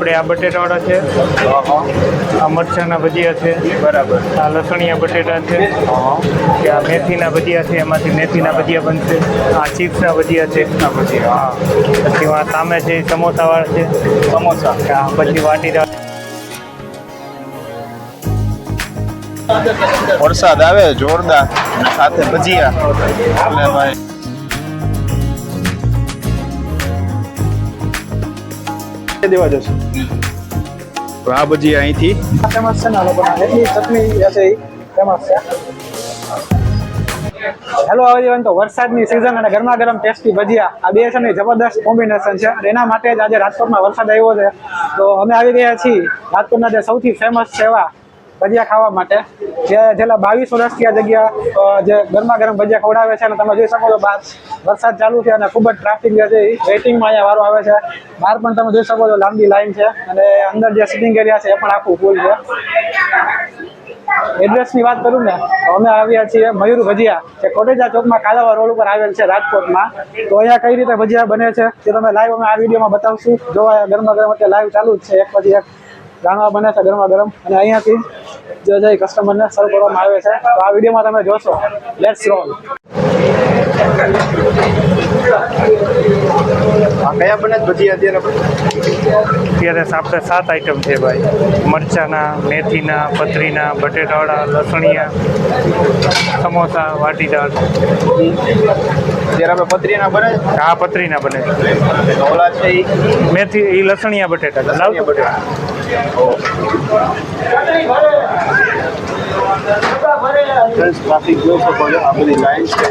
આપણે આ બટેટાવાળા છે. આ મરચાંના ભજીયા છે. બરાબર. આ લસણિયા બટેટા છે. કે આ મેથીના ભજીયા છે. એમાંથી મેથીના ભજીયા બનશે. આ ચિપ્સના ભજીયા છે. ચિપ્સના પછી હા. પછી આ સામે છે સમોસાવાળા છે. સમોસા. આ પછી વાટીદાળ વરસાદ આવે જોરદાર. સાથે ભજીયા. એટલે ભાઈ દેવા જશે. તો આ ભજીયા અહીંથી ફેમસ છે ને લોકોના એટલી ચટણી છે ફેમસ છે. હેલો આવજીવન તો વરસાદની સિઝન અને ગરમા ગરમ ટેસ્ટી ભજીયા. આ બે છે ને જબરદસ્ત કોમ્બિનેશન છે અને એના માટે જ આજે રાજકોટમાં વરસાદ આવ્યો છે. તો અમે આવી ગયા છીએ. રાજકોટના જે સૌથી ફેમસ છે એવા ભજીયા ખાવા માટે. જે છેલ્લા બાવીસ વર્ષથી આ જગ્યા જે ગરમા ગરમ ભજીયા ખવડાવે છે અને તમે જોઈ શકો છો બહાર વરસાદ ચાલુ છે અને ખૂબ જ ટ્રાફિક જે છે એ વેઇટિંગમાં અહીંયા વારો આવે છે. બહાર પણ તમે જોઈ શકો છો લાંબી લાઈન છે અને અંદર જે સિટિંગ એરિયા છે એ પણ આખું ફૂલ છે. એડ્રેસની વાત કરું ને અમે આવ્યા છીએ મયુર ભજીયા, જે કોટેજા ચોકમાં કાલાવા રોડ ઉપર આવેલ છે રાજકોટમાં. તો અહીંયા કઈ રીતે ભજીયા બને છે તે તમે લાઈવ અમે આ વિડીયોમાં બતાવશું. જોવા ગરમા ગરમ અત્યારે લાઈવ ચાલુ જ છે, એક પછી એક. જાણવા બને છે ગરમા ગરમ. અને અહીંયાથી જે જે કસ્ટમરને સર્વ કરવામાં આવે છે તો આ વિડીયોમાં તમે જોશો. લેટ્સ રોલ કયા બને બધી અત્યારે? અત્યારે આપણે સાત આઈટમ છે ભાઈ. મરચાંના મેથીના પતરીના બટેટાવાળા લસણિયા સમોસા વાટીદાળ અત્યારે આપણે પત્રીના બને? છે આ પતરીના બને ઓલા છે મેથી એ લસણિયા બટેટા ટ્રાફિક જોઈ શકો છો. આ બધી લાઈન છે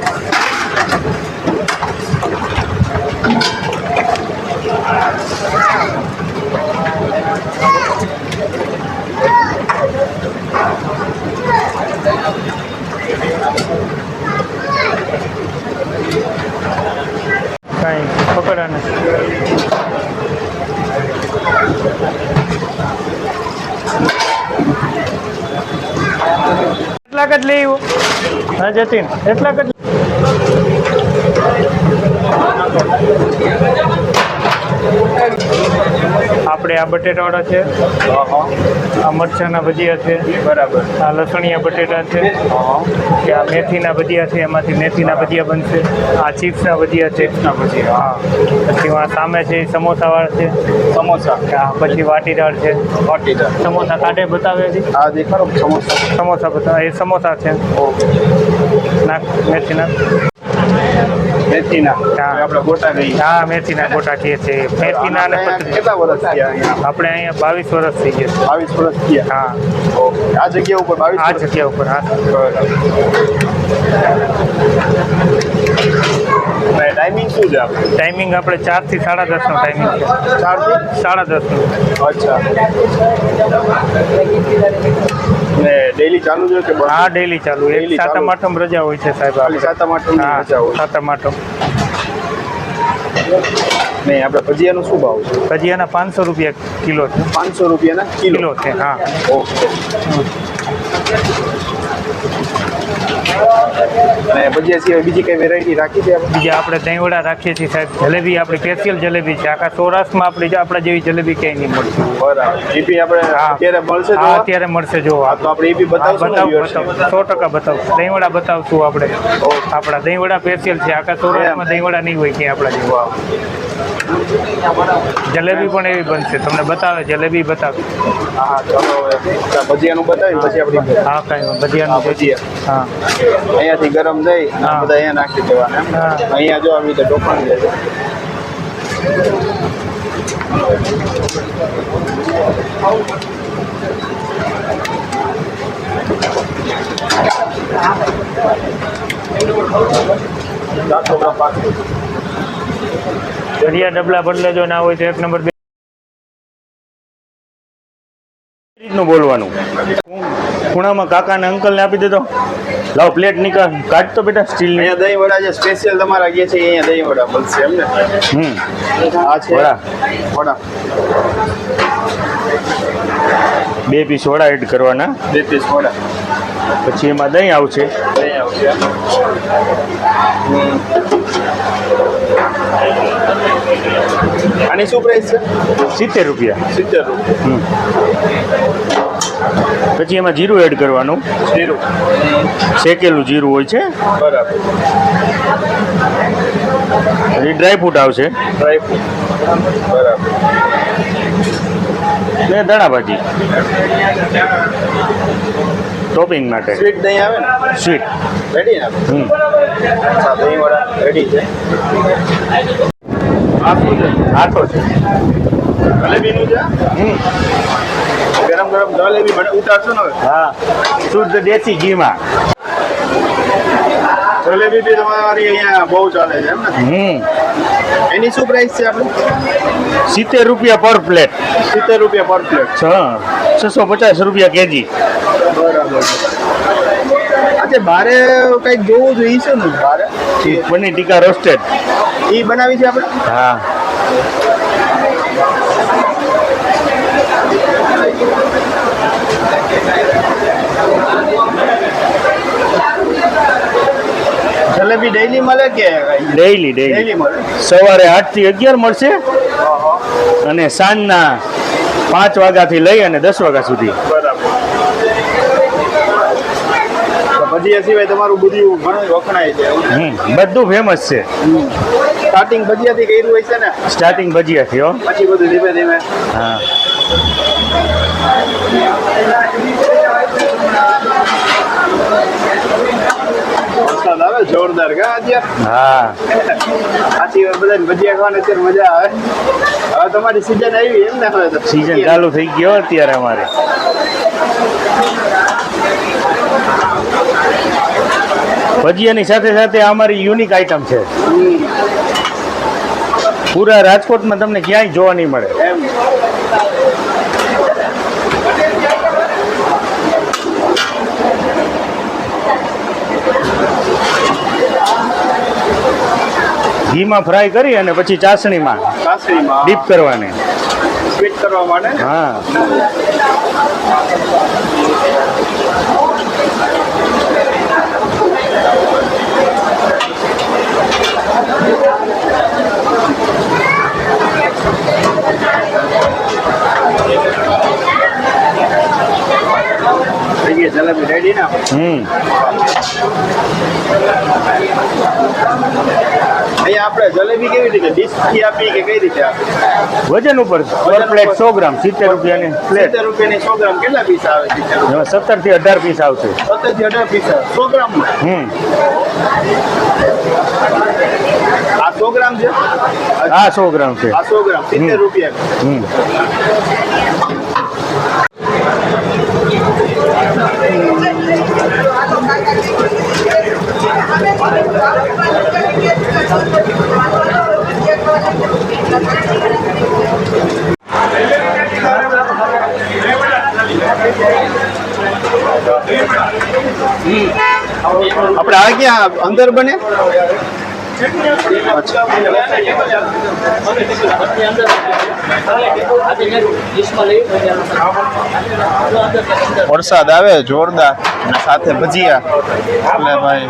કાંઈ પકડા નથી એટલાક જ લઈ આવ્યો હા જતીન. એટલાક જ આપણે આ બટેટાવાળા છે. આ મરચાંના ભજીયા છે. બરાબર. આ લસણિયા બટેટા છે. કે આ મેથીના ભજીયા છે એમાંથી મેથીના ભજીયા બનશે. આ ચિપ્સના ભજીયા છે. ચિપ્સના ભજીયા હા. પછી આ સામે છે સમોસાવાળા છે. સમોસા. આ પછી વાટીદાળ છે. વાટીદાળ. સમોસા કાઢે બતાવે છે. આ દેખાડો સમોસા. સમોસા બતાવે. એ સમોસા છે. નાખ મેથી નાખ મેથીના. હા. આપણે ગોટા ગઈ હા મેથીના ગોટા કહે છે મેથીના અને કેટલા વર્ષ થયા આપણે અહીંયા બાવીસ વર્ષ થઈ ગયા બાવીસ વર્ષ થયા? હા. આ જગ્યા ઉપર બાવીસ આ જગ્યા ઉપર હા. ટાઈમિંગ છે આપણે ટાઈમિંગ આપણે ચારથી સાડા દસનો ટાઈમિંગ છે. ચારથી? સાડા દસનો. અચ્છા. ને ડેલી ચાલુ છે કે? હા ડેલી ચાલુ. ડેલી સાતમ આઠમ રજા હોય છે સાહેબ આપણે. સાતમ આઠમ હા રજા હોય. સાતમ આઠમ. નહીં આપણે ભજીયાનો શું ભાવ છે? ભજીયાના પાંચસો રૂપિયા કિલો છે. પાંચસો રૂપિયાના કિલો છે હા. ઓકે. અને ભજીયા સિવાય બીજી કઈ વેરાયટી રાખી છે આપણે? બીજા આપણે દહીંવડા રાખીએ છીએ સાહેબ. જલેબી આપણી સ્પેશિયલ જલેબી છે. આખા સૌરાષ્ટ્રમાં આપણી આપણા જેવી જલેબી ક્યાંય નહીં મળશે બરાબર. ઈપી આપણે હા. અત્યારે મળશે હા જોવા? અત્યારે મળશે જો હા, તો આપણે ઈપી બતાવશું ને બતાવ viewers ને? બતાવ. સો ટકા બતાવશું દહીંવડા બતાવશું આપણે. આપણા દહીંવડા સ્પેશિયલ છે. આખા સૌરાષ્ટ્રમાં દહીંવડા નહીં હોય ક્યાંય આપણા જેવા. જલેબી પણ એવી બનશે. તમને બતાવે જલેબી બતાવે. હા ચલો ભજીયાનું બતાવી પછી આપણે હા કાંઈ ભજીયાનું ભજીયા. હા. અહીંયાથી ગરમ થઈ બધા અહીંયા નાખી દેવાના અહીંયા જો આવી રીતે ટોપણ છે. ચારસો ગ્રામ પાકું. ભજીયા ડબલા બદલે જો ના હોય તો એક નંબર બે રીતનું બોલવાનું? ખૂણામાં કાકાને અંકલને આપી દેતો લાવ પ્લેટ નીકળ. કાઢતો બેટા સ્ટીલની અહીંયા દહીં વડા જે સ્પેશિયલ તમારા ગયા છે અહીંયા દહીં વડા મળશે એમને. હમ. આ છે વડા. વડા. બે પીસ વડા એડ કરવાના. બે પીસ વડા. પછી એમાં દહીં આવશે. દહીં આવશે. આની શું પ્રાઇસ છે? સિત્તેર રૂપિયા. સિત્તેર રૂપિયા. પછી એમાં જીરું એડ કરવાનું. જીરું. શેકેલું જીરું હોય છે. બરાબર. પછી ડ્રાયફ્રૂટ આવશે. ડ્રાયફ્રૂટ બરાબર. ને દાણા ભાજી. ટોપિંગ માટે. સ્વીટ દહીં આવે ને? સ્વીટ રેડી ને? હમ. દહીં વડા રેડી છે. છે છે જલેબીનું છે ગરમ ગરમ જલેબી બને ઉતારશો ને હા શુદ્ધ દેશી ઘીમાં જલેબી બી તમારી અહીંયા બહુ ચાલે છે એમ ને હમ એની શું પ્રાઇસ છે આપણે સિત્તેર રૂપિયા પર પ્લેટ સિત્તેર રૂપિયા પર પ્લેટ છ છસો પચાસ રૂપિયા કેજી બરાબર આજે બારે કંઈક જોવું જોઈએ છે ને બારે પનીર ટીકા રોસ્ટેડ એ બનાવી છે આપણે? હા. જલેબી ડેઈલી મળે કે ડેઈલી ડેઈલી સવારે આઠથી અગિયાર મળશે. અને સાંજના પાંચ વાગ્યાથી લઈ અને દસ વાગ્યા સુધી. બરાબર. તો ભજીયા સિવાય તમારું બધું ઘણું વખણાય છે. બધું ફેમસ છે. સ્ટાર્ટિંગ ભજીયાથી કર્યું હોય છે ને? સ્ટાર્ટિંગ ભજીયાથી હો. પછી બધું ધીમે ધીમે. હા. વરસાદ આવે જોરદાર કા અત્યારે હા. સાચી વાત બધા ભજીયા ખાવાની અત્યારે મજા આવે. હવે તમારી સિઝન આવી એમ ને હવે તો? ચાલુ થઈ ગયો અત્યારે અમારે. ભજીયાની સાથે સાથે અમારી યુનિક આઈટમ છે. પૂરા રાજકોટમાં તમને ક્યાંય જોવા નહીં મળે. ઘીમાં ફ્રાય કરી અને પછી ચાસણીમાં ડીપ કરવાની. કરવા માટે? હા થઈ ગઈ જલેબી રેડી ને હમ અહીંયા આપણે જલેબી કેવી રીતે ડીશથી આપી કે કઈ રીતે આપી વજન ઉપર પર પ્લેટ સો ગ્રામ સિત્તેર રૂપિયાની પ્લેટ સિત્તેર રૂપિયાની સો ગ્રામ કેટલા પીસ આવે છે? સત્તરથી અઢાર પીસ આવશે. સત્તરથી અઢાર પીસ સો ગ્રામ હમ. આ સો ગ્રામ છે? આ સો ગ્રામ છે. આ સો ગ્રામ સિત્તેર રૂપિયા. હમ. આપણે આ ક્યાં? અંદર બને? વરસાદ આવે જોરદાર. સાથે ભજીયા. એટલે ભાઈ.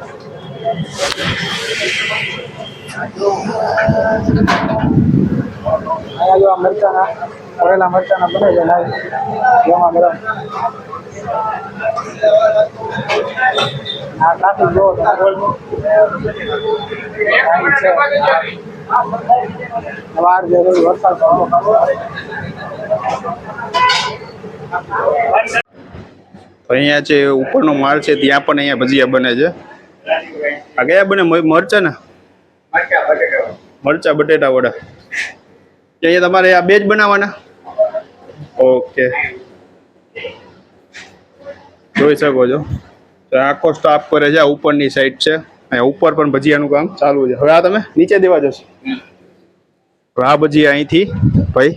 અહીંયા જો આ મરચાના ભરેલા મરચાના બને છે લાઈવ ગરમા ગરમ આ ટ્રાફિક જો વાર જે રહ્યું વરસાદ તો અહીંયા છે ઉપરનો માળ છે, ત્યાં પણ અહીંયા ભજીયા બને છે. આ કયા બને? મરચાં ને? મરચા બટેટા વડા. અહીંયા તમારે આ બે જ બનાવવાના? ઓકે. જોઈ શકો છો. તો આખો સ્ટાફ કરે છે ઉપરની સાઈડ છે. અહીંયા ઉપર પણ ભજીયાનું કામ ચાલુ છે. હવે આ તમે નીચે દેવા જશો. આ ભજીયા અહીંથી ભાઈ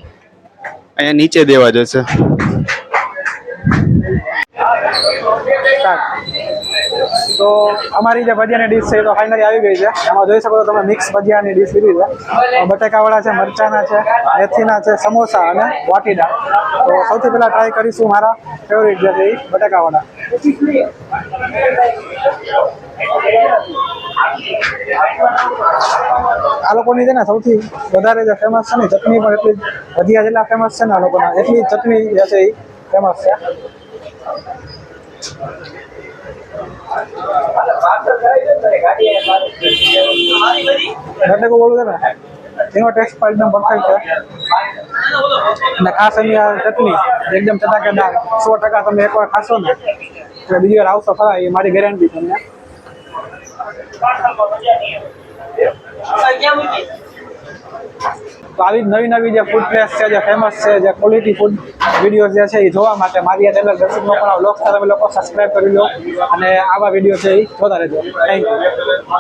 અહીંયા નીચે દેવા જશે. તો અમારી જે ભજીયાની ડીશ છે એ તો ફાઇનલી આવી ગઈ છે. એમાં જોઈ શકો છો તમે મિક્સ ભજીયાની ડીશ લીધી છે. બટેકાવાળા છે, મરચાના છે, મેથીના છે, સમોસા અને વાટીડા તો સૌથી પહેલાં ટ્રાય કરીશું મારા ફેવરિટ જે છે એ બટાકાવાળા. આ લોકોની છે ને સૌથી વધારે જે ફેમસ છે ને ચટણી પણ એટલી ભજીયા જેટલા ફેમસ છે ને આ લોકોના, એટલી ચટણી જે છે એ ફેમસ છે. બટેકું બોલું છે ને? એનો ટેસ્ટ પણ એકદમ પરફેક્ટ છે. અને ખાસ એની ચટણી એકદમ ચટાકેદાર, સો ટકા તમે એકવાર ખાશો ને, એટલે આવશો ખરા, એ મારી ગેરંટી તમને. તો આવી નવી નવી જે ફૂડ પ્લેસ છે, જે ફેમસ છે, જે ક્વોલિટી ફૂડ વીડિયો જે છે, એ જોવા માટે મારી આ ચેનલ દર્શક પણ બ્લોગ તમે લોકો સબસ્ક્રાઈબ કરી લો અને આવા વીડિયો છે એ જોતા રહેજો. Thank you